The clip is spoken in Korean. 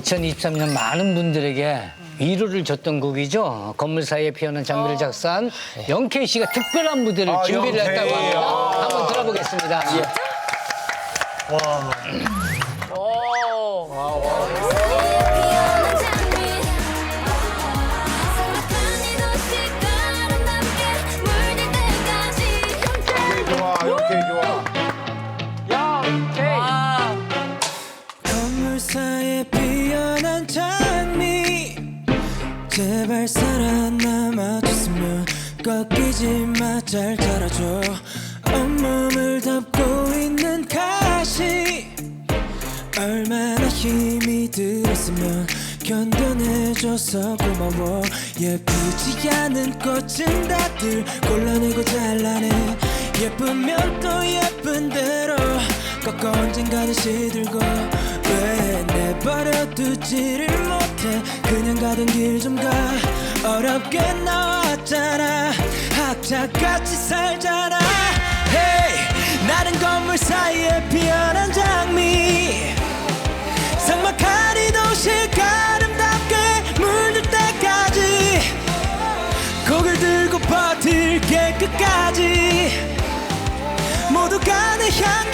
2023년 많은 분들에게 위로를 줬던 곡이죠. 건물 사이에 피어난 장미를 작사한 영케이 씨가 특별한 무대를 아, 준비를 영케이. 했다고 합니다. 한번 들어보겠습니다. 피어난 장미 생각한 이 도시가 아름답게 물들 때까지 좋아, 오케이, 좋아. 사이에 피어난 장미. 제발 살아남아줬으면 꺾이지 마. 잘 자라줘. 온몸을 덮고 있는 가시. 얼마나 힘이 들었으면 견뎌내줘서 고마워. 예쁘지 않은 꽃은 다들 골라내고 잘라내. 예쁘면 또 예쁜 대로 꺾어 언젠가는 시들고 왜 내버려두지를 못해? 그냥 가던 길 좀 가. 어렵게 나왔잖아. 학자같이 살잖아. Hey 나는 건물 사이에 피어난 장미. 삭막하리 도시 아름답게 물들 때까지. 곡을 들고 버틸게 끝까지. 모두가 내 향.